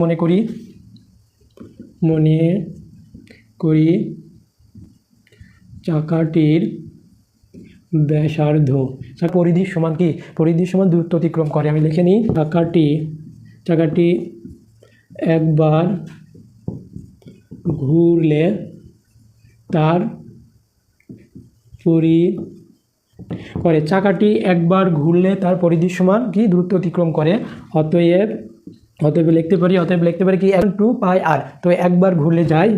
মনে করি মনে করি চাকাটির ব্যাসার্ধ। তার পরিধির সমান কি? পরিধির সমান দূরত্ব অতিক্রম করে। আমি লিখে নিই, চাকাটি চাকাটি একবার ঘুরলে তার পরি, করে। চাকাটি একবার ঘুরলে তার পরিধির সমান কি? দূরত্ব অতিক্রম করে। অতএব অতএব লিখতে পারি, অতএব লিখতে পারি কি টু পাই আর তো একবার ঘুরলে যাই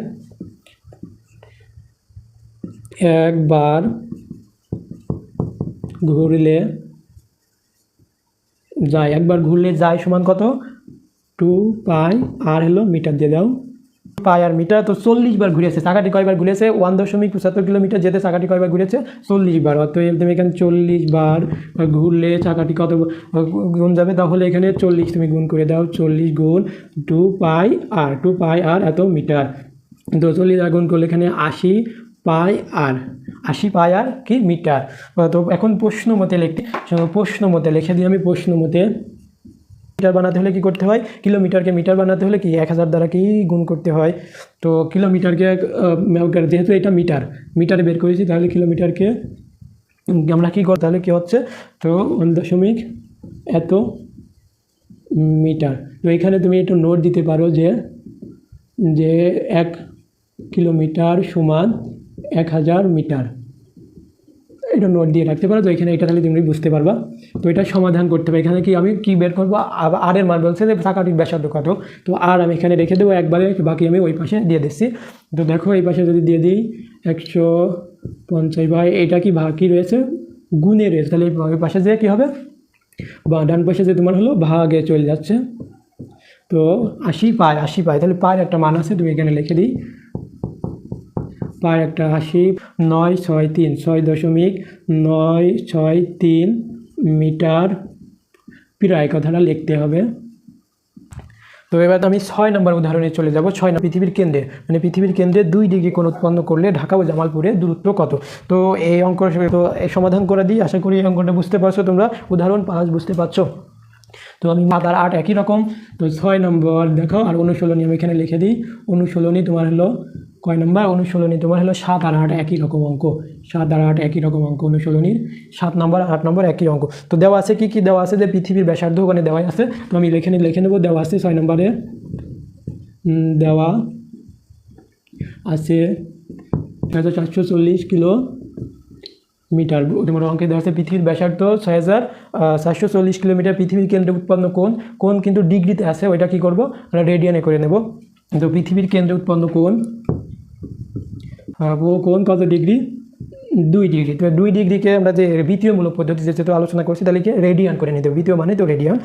একবার ঘুরলে যায়, একবার ঘুরলে যায় সমান কত? টু পাই আর হলো মিটার দিয়ে দাও। পাই আর মিটার তো চল্লিশ বার ঘুরেছে, চাকাটি কয়বার ঘুরেছে? ওয়ান দশমিক পঁচাত্তর কিলোমিটার যেতে চাকাটি কয়বার ঘুরেছে? চল্লিশ বার। অতএব তুমি এখানে চল্লিশ বার ঘুরলে চাকাটি কত গুণ যাবে? তাহলে এখানে চল্লিশ তুমি গুণ করে দাও, চল্লিশ গুণ টু পাই আর, টু পাই আর এত মিটার। তো চল্লিশ আর গুণ করলে এখানে আশি পাই আর, আশি পাই আর কি মিটার? তো এখন প্রশ্ন মতে লিখতে প্রশ্ন মতে লিখে দিই আমি, প্রশ্ন মতে মিটার বানাতে হলে কি করতে হয়? কিলোমিটারকে মিটার বানাতে হলে কি এক হাজার দ্বারা কি গুণ করতে হয়? তো কিলোমিটারকে যেহেতু এটা মিটার মিটারে বের করেছি, তাহলে কিলোমিটারকে আমরা কী করি, তাহলে কী হচ্ছে? তো দশমিক এত মিটার তো এখানে তুমি একটু নোট দিতে পারো যে যে এক কিলোমিটার সমান এক হাজার মিটার এটা নোট দিয়ে রাখতে পারো, তো এখানে এটা তাহলে তুমি বুঝতে পারবা। তো এটা সমাধান করতে হবে। এখানে কি আমি কি বের করব? আর এর মান বলছে যে চাকাটির ব্যাসার্ধ কত? তো আর আমি এখানে রেখে দেবো, একবারে বাকি আমি ওই পাশে দিয়ে দিচ্ছি। তো দেখো, এই পাশে যদি দিয়ে দিই, একশো পঞ্চাশ বা এটা কি ভাগ কি রয়েছে? গুণে রয়েছে। তাহলে এই পাশে যে কী হবে? বা ডান পাশে যে তোমার হলো, ভাগে চলে যাচ্ছে। তো আশি পায় আশি পায় তাহলে পায়ের একটা মান আছে, তুমি এখানে লিখে দিই। পায় একটা আশি, নয় ছয় তিন, ছয় দশমিক নয় ছয় তিন মিটার প্রায় কথাটা লিখতে হবে। তো এবার আমি ছয় নম্বর উদাহরণে চলে যাব। ছয় নম্বর পৃথিবীর কেন্দ্রে মানে পৃথিবীর কেন্দ্রে দুই ডিগ্রি কোণ উৎপন্ন করলে ঢাকা ও জামালপুরে দূরত্ব কত? তো এই অঙ্ক তো সমাধান করে দিই। আশা করি এই অঙ্কটা বুঝতে পারছ তোমরা। উদাহরণ পাঁচ, বুঝতে পারছ? তো আমি সাত আর আট একই রকম। তো ছয় নম্বর, দেখো, আর অনুশীলনী আমি এখানে লিখে দিই। অনুশীলনী তোমার হলো কয় নম্বর? অনুশীলনী তোমার হলো সাত আর আট একই রকম অঙ্ক। সাত আর আট একই রকম অঙ্ক অনুশীলনীর। সাত নম্বর, আট নম্বর একই অঙ্ক। তো দেওয়া আছে কি কি? দেওয়া আছে যে পৃথিবীর ব্যাসার্ধ ওখানে দেওয়া আছে। তো আমি লিখে লিখে নেব। দেওয়া আছে ছয় নম্বরে। দেওয়া আছে হাজার চারশো চল্লিশ কিলো মিটার। তোমার অঙ্কে দেওয়া আছে পৃথিবীর ব্যাসার্ধ ছয় হাজার চারশো চল্লিশ কিলোমিটার পৃথিবীর কেন্দ্রে উৎপন্ন কোন কোন কিন্তু ডিগ্রিতে আছে। ওইটা কী করব? আমরা রেডিয়ানে করে নেব। তো পৃথিবীর কেন্দ্রে উৎপন্ন কোণ কোণ কত ডিগ্রি দুই ডিগ্রি তো দুই ডিগ্রিকে আমরা যে দ্বিতীয়মূলক পদ্ধতি যেহেতু আলোচনা করছি, তাহলে রেডিয়ান করে নিতে হবে। দ্বিতীয় মানে তো রেডিয়ান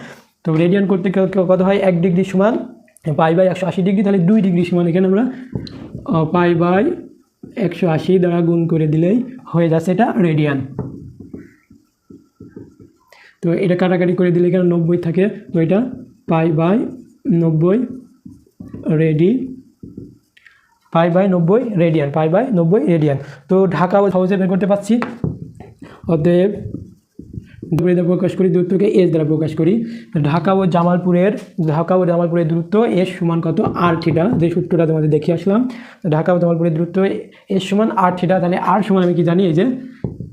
তো রেডিয়ান করতে কত হয়? এক ডিগ্রি সমান পাই বাই একশো আশি ডিগ্রি তাহলে দুই ডিগ্রি সমান এখানে আমরা পাই বাই একশো আশি দ্বারা গুণ করে দিলেই হয়ে যাচ্ছে এটা রেডিয়ান তো এটা কাটাকাটি করে দিলে এখানে নব্বই থাকে। তো এটা পাই বাই নব্বই রেডি পাই বাই নব্বই রেডিয়ান পাই বাই নব্বই রেডিয়ান তো ঢাকা ও হাউসে বের করতে পারছি। অতএব প্রকাশ করি, দূরত্বকে এস দ্বারা প্রকাশ করি। ঢাকা ও জামালপুরের, ঢাকা ও জামালপুরের দূরত্ব এস সমান কত? আর থিটা যে সূত্রটা তোমাদের দেখিয়ে আসলাম। ঢাকা ও জামালপুরের দূরত্ব এস সমান আর থিটা তাহলে আর সমান আমি কি জানি? এই যে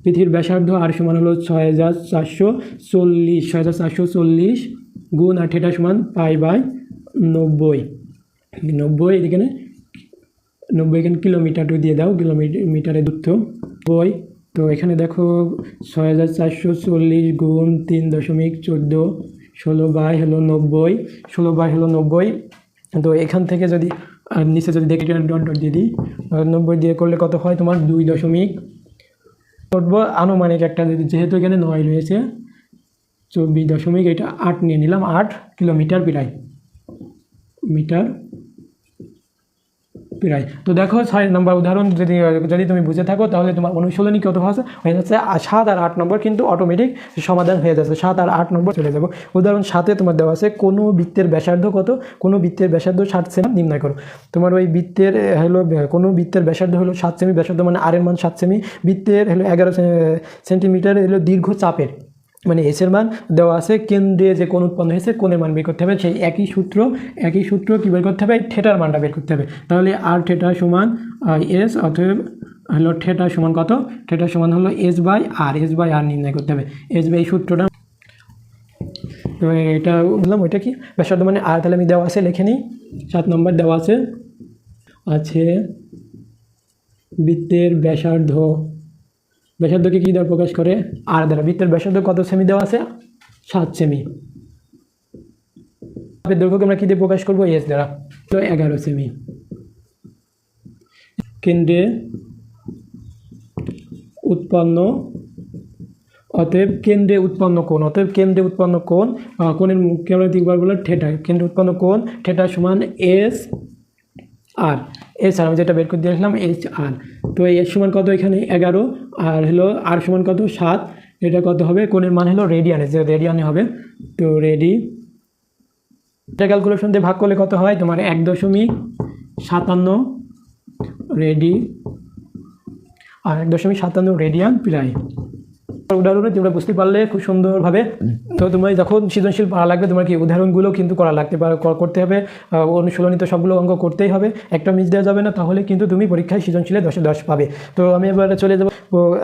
পৃথিবীর ব্যাসার্ধ আর সমান হলো ছয় হাজার চারশো চল্লিশ, ছয় হাজার চারশো চল্লিশ গুণ আর থিটা সমান পাই বাই নব্বই। নব্বই এখানে নব্বই এখানে কিলোমিটার দিয়ে দাও, কিলোমিটার মিটারে দূরত্ব। বই, তো এখানে দেখো ছয় হাজার চারশো চল্লিশ গুণ তিন দশমিক চোদ্দ, ষোলো বাই হলো নব্বই, ষোলো বাই হলো নব্বই। তো এখান থেকে যদি নিচে যদি দেখে ডট ডট দিয়ে দিই নব্বই দিয়ে করলে কত হয় তোমার? দুই দশমিক। করব আনুমানিক একটা, যেহেতু এখানে নয় রয়েছে, চব্বিশ দশমিক, এটা আট নিয়ে নিলাম, আট কিলোমিটার প্রায়। মিটার প্রায় তো দেখো, ছয় নম্বর উদাহরণ যদি যদি তুমি বুঝে থাকো, তাহলে তোমার অনুশীলনী কত আছে হয়ে যাচ্ছে সাত আর আট নম্বর কিন্তু অটোমেটিক সমাধান হয়ে যাচ্ছে। সাত আর আট নম্বর চলে যাব। উদাহরণ সাথে তোমার দেওয়া আছে, কোনো বৃত্তের ব্যাসার্ধ কত? কোনো বৃত্তের ব্যাসার্ধ ষাট সেমি, নির্ণয় করো। তোমার ওই বৃত্তের হলো কোনো বৃত্তের ব্যাসার্ধ হলো সাত সেমি, ব্যাসার্ধ মানে আর এর মান সাত সেমি। বৃত্তের, হলো, এগারো সেন্টিমিটার হলো, দীর্ঘ চাপের। মানে এসের মান দেওয়া আছে, কেন্দ্রে যে কোন উৎপন্ন হয়েছে, কোণের মান বের করতে হবে। সেই একই সূত্র একই সূত্র কী বের করতে হবে? থেটার মানটা বের করতে হবে। তাহলে আর থেটা সমান এস অতএব হলো থেটা সমান কত? থেটা সমান হলো S by R S by R নির্ণয় করতে হবে। এস বাই সূত্রটা তো এটা বললাম, ওইটা কি? ব্যাসার্ধ মানে আর তাহলে আমি দেওয়া আছে, লিখে নিই। সাত নম্বর দেওয়া আছে আছে বৃত্তের ব্যাসার্ধ ব্যাসার্ধকে কী দ্বারা প্রকাশ করে? আর দ্বারা। বৃত্তের ব্যাসার্ধ কত সেমি দেওয়া আছে? সাত সেমি দৈর্ঘ্যকে আমরা কী দিয়ে প্রকাশ করব? এস দ্বারা। তো এগারো সেমি কেন্দ্রে উৎপন্ন। অতএব কেন্দ্রে উৎপন্ন কোণ। অতএব কেন্দ্রে উৎপন্ন কোণ কোণের আমরা দিকবার বলে থেটা। কেন্দ্রে উৎপন্ন কোণ, থেটা সমান এস আর এস আর আমি যেটা বের করে দিয়েছিলাম এইচ আর তো এই এর সমান কত এখানে? এগারো। আর হলো আর সমান কত? সাত। এটা কত হবে? কোণের মান হলো রেডিয়ানে যে রেডিয়ানে হবে। তো রেডি এটা ক্যালকুলেশন দিয়ে ভাগ করলে কত হয়? তোমার এক দশমিক সাতান্ন রেডি আর এক দশমিক সাতান্ন রেডিয়ান প্রায় উদাহরণে তোমরা বুঝতে পারলে খুব সুন্দরভাবে। তো তোমার যখন সৃজনশীল পড়া লাগবে তোমার কি উদাহরণগুলো কিন্তু করা লাগতে পারে করতে হবে অনুশীলনী তো সবগুলো অঙ্ক করতেই হবে। একটা মিস দেওয়া যাবে না তাহলে কিন্তু তুমি পরীক্ষায় সৃজনশীলে দশে দশ পাবে। তো আমি এবার চলে যাব।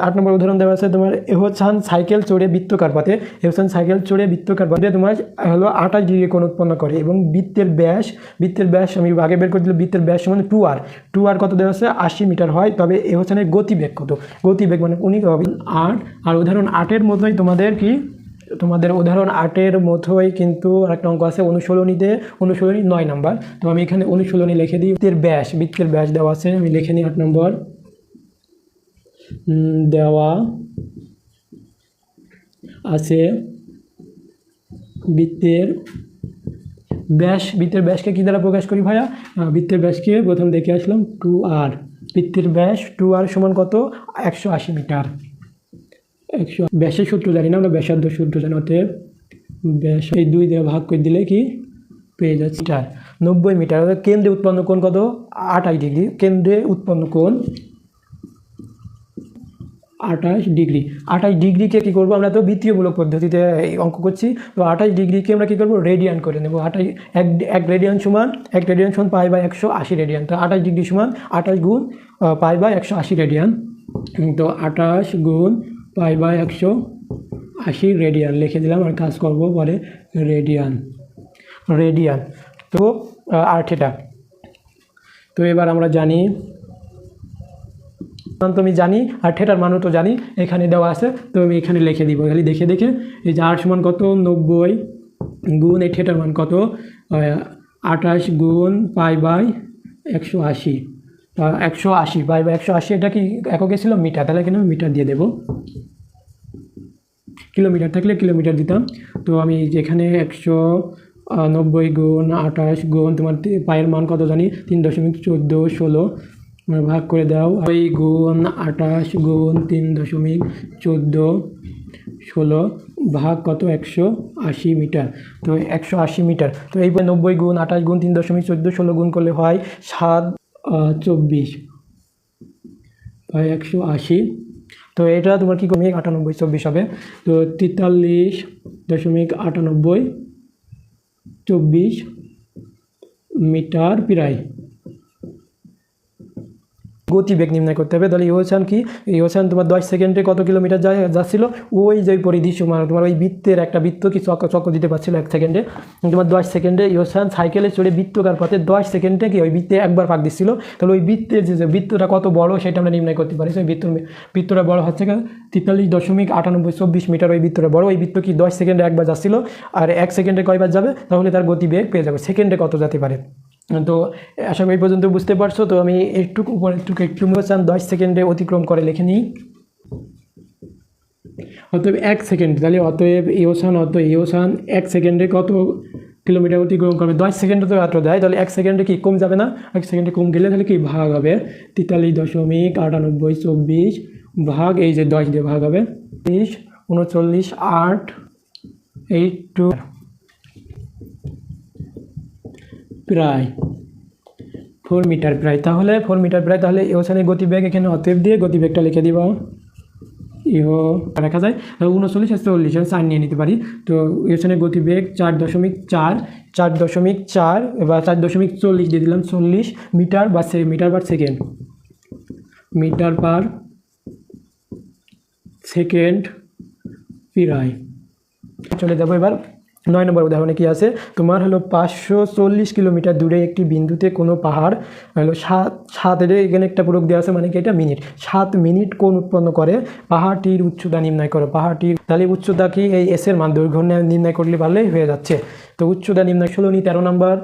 আট নম্বর উদাহরণ দেওয়া আছে তোমার এহসান সাইকেল চড়ে বৃত্তকার পাতে এহসান সাইকেল চড়ে বৃত্তকার পাতে তোমার হলো আঠাশ ডিগ্রি কোণ উৎপন্ন করে এবং বৃত্তের ব্যাস বৃত্তের ব্যাস আমি আগে বের করে দিলাম বৃত্তের ব্যাস মানে টু আর। টু আর কত দেওয়া আছে? আশি মিটার হয় তবে এহসানের গতিবেগ কত? গতিবেগ মানে উনি আট আর উদাহরণ আটের মতোই তোমাদের কি? তোমাদের উদাহরণ আটের মতোই কিন্তু একটা অঙ্ক আছে অনুশীলনীতে, অনুশীলনী নয় নাম্বার। তো আমি এখানে অনুশীলনী লিখে দিই। বৃত্তের ব্যাস বৃত্তের ব্যাস দেওয়া আছে। আমি লিখে নিই আট নম্বর। দেওয়া আছে বৃত্তের ব্যাস। বৃত্তের ব্যাসকে কী দ্বারা প্রকাশ করি ভাইয়া? বৃত্তের ব্যাসকে প্রথম দেখে আসলাম, টু আর। বৃত্তের ব্যাস, টু আর সমান কত? একশো আশি মিটার। একশো ব্যাসের সূত্র জানি না, আমরা ব্যাসার্ধ সূত্র জানি, অতএব ব্যাস এই দুই দিয়ে ভাগ করে দিলে কি পেয়ে যাচ্ছে মিটার। নব্বই মিটার, অর্থাৎ কেন্দ্রে উৎপন্ন কোণ কত? আঠাশ ডিগ্রি। কেন্দ্রে উৎপন্ন কোণ? আঠাশ ডিগ্রি। আঠাশ ডিগ্রিকে কী করব? আমরা তো বৃত্তীয়মূলক পদ্ধতিতে অঙ্ক করছি। তো আঠাশ ডিগ্রিকে আমরা কী করব? রেডিয়ান করে নেব। আঠাশ, এক এক রেডিয়ান সমান, এক রেডিয়ান সমান পাই বা একশো আশি রেডিয়ান তো আঠাশ ডিগ্রি সমান আঠাশ গুণ পাই বা একশো আশি রেডিয়ান তো আঠাশ গুণ পাই বাই একশো আশি রেডিয়ান লিখে দিলাম আর কাজ করব পরে রেডিয়ান রেডিয়ান তো আর থিটা তো এবার আমরা জানি মান আমি জানি আর থেটার মানও তো জানি, এখানে দেওয়া আছে, তো আমি এখানে লিখে দিব। খালি দেখে দেখে, এই যে আর সমান কত? নব্বই গুণ এই থেটার মান কত? আঠাশ গুণ পাই বাই একশো আশি। একশো আশি পাই বা একশো আশি, এটা কি এককে ছিল মিটার? তাহলে এখানে আমি মিটার দিয়ে দেবো। কিলোমিটার থাকলে কিলোমিটার দিতাম। তো আমি যেখানে একশো নব্বই গুণ আঠাশ গুণ তোমার পায়ের মান কত জানি? তিন দশমিক চোদ্দ ষোলো। মানে ভাগ করে দাও। ওই গুণ আঠাশ গুণ তিন দশমিক চোদ্দ ষোলো ভাগ কত? একশো আশি মিটার। তো একশো আশি মিটার। তো এই নব্বই গুণ আঠাশ গুণ তিন দশমিক চোদ্দ ষোলো গুণ করলে হয় সাত চব্বিশ। বা একশো আশি। তো এটা তোমার কী কমিয়ে আটানব্বই, চব্বিশ হবে। তো তেতাল্লিশ দশমিক আটানব্বই, চব্বিশ মিটার প্রায়। গতিবেগ নির্ণয় করতে হবে। তাহলে ইহসান কি? ইহসান তোমার দশ সেকেন্ডে কত কিলোমিটার যায়, যাচ্ছিল? ওই যে পরিধি সমান, তোমার ওই বৃত্তের একটা বৃত্ত কি চক্র চক্র দিতে পারছিল এক সেকেন্ডে। তোমার দশ সেকেন্ডে ইহসান সাইকেলে চড়ে বৃত্তকার পথে দশ সেকেন্ডে কি ওই বৃত্তে একবার পাক দিচ্ছিল? তাহলে ওই বৃত্তের যে যে বৃত্তটা কত বড় সেটা আমরা নির্ণয় করতে পারি। সেই বৃত্ত বৃত্তটা বড় হচ্ছে তেতাল্লিশ দশমিক আটানব্বই চব্বিশ মিটার ওই বৃত্তটা বড়। ওই বৃত্ত কি দশ সেকেন্ডে একবার যাচ্ছিল? আর এক সেকেন্ডে কয়বার যাবে? তাহলে তার গতিবেগ পেয়ে যাবে। সেকেন্ডে কত যেতে পারে? তো আশা করি পর্যন্ত বুঝতে পারছ, তো আমি একটু উপর একটু একটু চান দশ সেকেন্ডে অতিক্রম করে লিখে নিই। অতএব এক সেকেন্ড তাহলে অতএব ইওসান অত ইওসান এক সেকেন্ডে কত কিলোমিটার অতিক্রম করবে? দশ সেকেন্ডে তো এত দেয়, তাহলে এক সেকেন্ডে কি কম যাবে না? এক সেকেন্ডে কম গেলে তাহলে কি ভাগ হবে? তেতাল্লিশ দশমিক আটানব্বই চব্বিশ ভাগ এই যে দশ দিয়ে ভাগ হবে। বিশ উনচল্লিশ, আট, এইট টু প্রায় ফোর মিটার প্রায়। তাহলে ফোর মিটার প্রায়, তাহলে ওখানে গতিবেগ এখানে অতএব দিয়ে গতিবেগটা লিখে দিব। ইহো রাখা যায় উনচল্লিশ আর চল্লিশ চার নিয়ে নিতে পারি। তো এখানে গতিবেগ চার দশমিক চার চার দশমিক চার, বা চার দশমিক চল্লিশ দিয়ে দিলাম চল্লিশ মিটার বা metre per second. Metre per second প্রায়। চলে যাব এবার নয় নম্বর উদাহরণে কি আছে? তোমার হলো পাঁচশো চল্লিশ কিলোমিটার দূরে একটি বিন্দুতে কোনো পাহাড়, হলো সাত, সাতের এখানে একটা প্রয়োগ দেওয়া আছে মানে কি এটা? মিনিট। সাত মিনিট কোন উৎপন্ন করে? পাহাড়টির উচ্চতা নির্ণয় করো। পাহাড়টির তাহলে উচ্চতা কি? এই এসের মান দৈর্ঘ্য নির্ণয় করলে পারলেই হয়ে যাচ্ছে। তো উচ্চতা নিম্ন ষোলো নি, তেরো নম্বর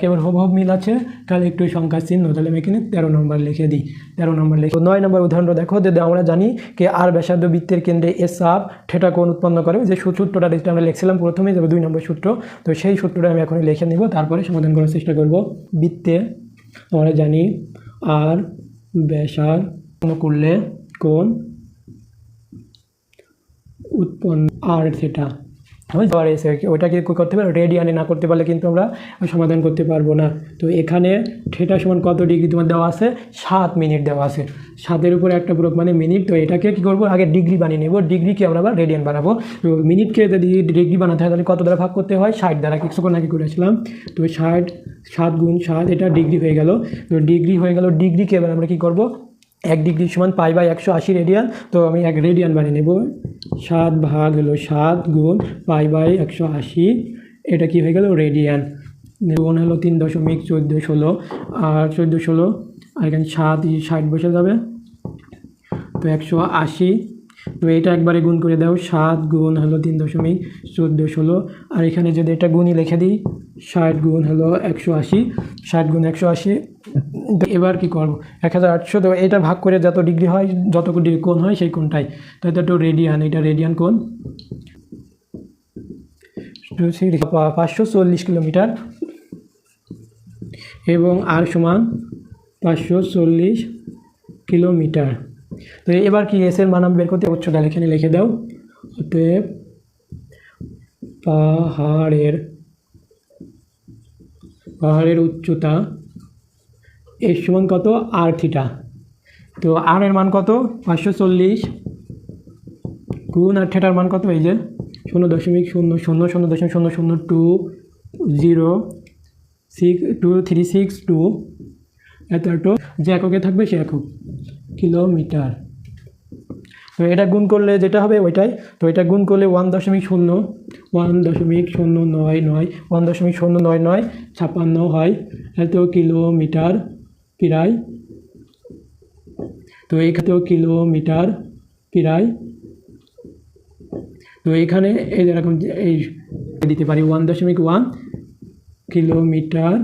কেবল হুবহুব মিল আছে। তাহলে একটু সংখ্যার চিহ্ন, তাহলে আমি এখানে তেরো নম্বর লিখে দিই। তেরো নম্বর লিখে নয় নম্বর উদাহরণটা দেখো, যে আমরা জানি যে আর ব্যাসার্ধ বৃত্তের কেন্দ্রে এস সাপ থেটা কোণ উৎপন্ন করে। যে সূত্রটা যেটা আমরা লিখছিলাম প্রথমেই, যাবে দুই নম্বর সূত্র। তো সেই সূত্রটা আমি এখন লিখে নিব, তারপরে সমাধান করার চেষ্টা করব। বৃত্তে আমরা জানি আর ব্যাসার করলে কোণ উৎপন্ন আর সেটা আর এসে ওইটাকে কি করতে পারব? রেডিয়ানে না করতে পারলে কিন্তু আমরা সমাধান করতে পারব না। তো এখানে থেটা সমান কত ডিগ্রি তোমার দেওয়া আছে? সাত মিনিট দেওয়া আছে। সাতের উপরে একটা পুরো মানে মিনিট তো এটাকে কি করব? আগে ডিগ্রি বানিয়ে নেব। ডিগ্রিকে আমরা আবার রেডিয়ান বানাবো। তো মিনিটকে যদি ডিগ্রি বানাতে হয়, তাহলে কত দ্বারা ভাগ করতে হয়? ষাট দ্বারা কিছুক্ষণ আগে করেছিলাম? তো ষাট, সাত গুণ সাত, এটা ডিগ্রি হয়ে গেল। তো ডিগ্রি হয়ে গেল। ডিগ্রিকে এবার আমরা কী করব? এক ডিগ্রি সমান পাই বাই একশো আশি রেডিয়ান, তো আমি এক রেডিয়ান বানিয়ে নেব। সাত ভাগ হলো সাত গুণ পাই বাই একশো আশি, এটা কি হয়ে গেল? রেডিয়ান। গুণ হলো তিন দশমিক চোদ্দ ষোলো, আর চোদ্দ ষোলো, আর এখানে সাত ষাট বসে যাবে। তো একশো আশি, তো এটা একবারে গুণ করে দাও, সাত গুণ হলো তিন দশমিক চোদ্দ ষোলো, আর এখানে যদি এটা গুণই লিখে দিই ষাট গুণ হলো একশো আশি, ষাট গুণ একশো আশি। এবার কি করব? এক হাজার আটশো তো এটা ভাগ করে যত ডিগ্রি হয়, যত ডিগ্রি কোণ হয়, সেই কোণটাই। তো এটা তো রেডিয়ান, এটা রেডিয়ান পা- পাঁচশো চল্লিশ কিলোমিটার। এবং আর সমান পাঁচশো চল্লিশ কিলোমিটার। তো এবার কি এসের মান আমি বের করতে উচ্চতা এখানে লিখে দাও। অতএব পাহাড়ের পাহাড়ের উচ্চতা এর সমান কত আর থিটা তো আর এর মান কত পাঁচশো চল্লিশ গুণ আর থিটার মান কত এই যে শূন্য দশমিক শূন্য শূন্য শূন্য দশমিক শূন্য শূন্য two zero six two three six two এত যে এককে থাকবে সে একক কিলোমিটার তো এটা গুণ করলে যেটা হবে ওইটাই। তো এটা গুণ করলে ওয়ান দশমিক শূন্য ওয়ান দশমিক শূন্য নয় নয় ওয়ান দশমিক শূন্য নয় নয় ছাপ্পান্ন হয়। এত কিলোমিটার প্রায়। তো এখানে কিলোমিটার প্রায়। তো এখানে এই যেরকম এই দিতে পারি ওয়ান দশমিক ওয়ান কিলোমিটার